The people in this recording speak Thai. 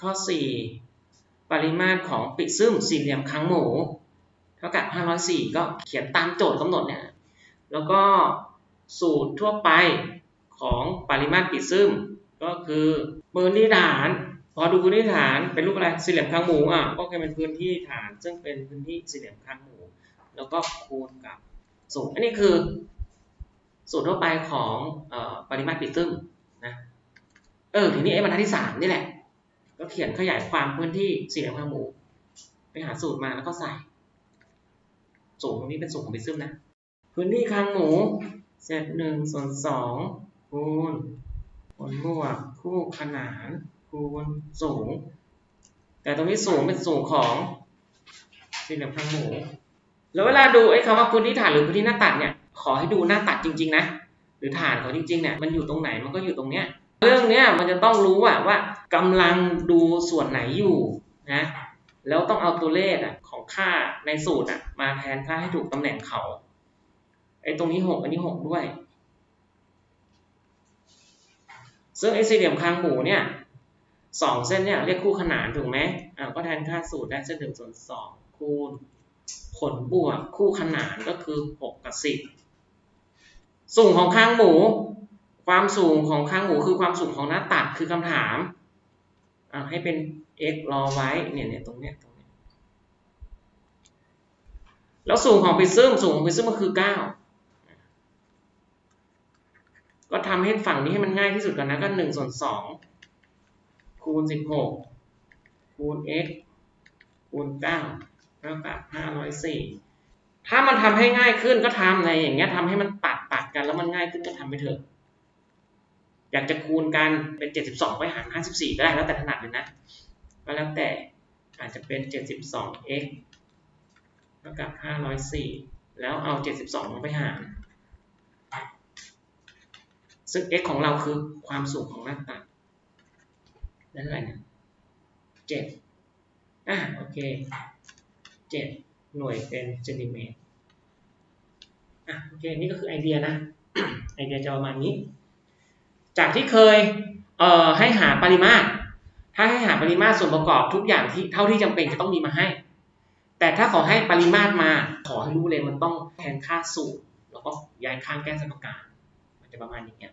ข้อ 4 ปริมาตรของปิซึมสี่เหลี่ยมครั้งหมู เท่ากับ 504 ก็เขียนตามโจทย์กำหนดเนี่ย แล้วก็สูตรทั่วไปของปริมาตรปิซึมก็คือพื้นที่ฐาน พอดูพื้นที่ฐานเป็นรูปอะไรสี่เหลี่ยมครั้งหมูอะก็คือเป็นพื้นที่ฐาน ซึ่งเป็นพื้นที่สี่เหลี่ยมครั้งหมู แล้วก็คูณกับสูงอันนี้คือสูตรทั่วไปของออปริมาตรปิซึมนะเออทีนี้ไอ้บรรทัดที่สามนี่แหละ ก็เขียนขยายความพื้นที่สี่เหลี่ยมครั้งหมูไปหาสูตรมาแล้วก็ใส่ สูงตรงนี้เป็นสูงของปิซึมนะ พื้นที่คางหมูเศษหนึ่งส่วนสองคูณผลบวกคู่ขนานคูณสูง แต่ตรงนี้สูงเป็นสูงของสี่เหลี่ยมคางหมู แล้วเวลาดูไอ้คำว่าพื้นที่ฐานหรือพื้นที่หน้าตัดเนี่ยขอให้ดูหน้าตัดจริง ๆ นะ หรือฐานเขาจริงๆเนี่ยมันอยู่ตรงไหนมันก็อยู่ตรงเนี้ย เรื่องเนี้ยมันจะต้องรู้ว่าว่ากำลังดูส่วนไหนอยู่นะแล้วต้องเอาตัวเลขอะของค่าในสูตรอะมาแทนค่าให้ถูกตำแหน่งเขาไอ้ตรงนี้หกอันนี้หกด้วย ซึ่งไอ้สี่เหลี่ยมคางหมูเนี่ยสองเส้นเนี่ยเรียกคู่ขนานถูกไหมอ่าก็แทนค่าสูตรได้เส้นหนึ่งส่วนสองคูณผลบวกคู่ขนานก็คือหกกับสิบสูงของคางหมู ความสูงของคางหูคือความสูงของหน้าตัดคือคำถามอ่าให้เป็น x รอไว้เนี่ยเนี่ยตรงเนี้ยตรงเนี้ยแล้วสูงของปิซึมสูงของปิซึมก็คือเก้าก็ทำให้ฝั่งนี้ให้มันง่ายที่สุดก่อนนะก็หนึ่งส่วนสองคูณสิบหกคูณ x คูณเก้าเท่ากับห้าร้อยสี่ถ้ามันทำให้ง่ายขึ้นก็ทำในอย่างเงี้ยทำให้มันตัดตัดกันแล้วมันง่ายขึ้นก็ทำไปเถอะ อยากจะคูณกันเป็น 72ไปหาร 54 ก็ได้แล้วแต่ถนัดเลยนะ ก็แล้วแต่อาจจะเป็น 72x เท่ากับ 504 แล้วเอา 72ลงไปหาร ซึ่ง x ของเราคือความสูงของหน้าตัดได้เท่าไร่นะ7อะโอเค 7 หน่วยเป็นเซนติเมตร อะโอเค นี่ก็คือไอเดียนะ ไอเดียจะประมาณนี้ จากที่เคยเอ่อให้หาปริมาตร ถ้าให้หาปริมาตรส่วนประกอบทุกอย่างที่เท่าที่จำเป็นจะต้องมีมาให้ แต่ถ้าขอให้ปริมาตรมา ขอให้รู้เลยมันต้องแทนค่าสูตรแล้วก็ย้ายข้างแก้สมการมันจะประมาณอย่างเงี้ย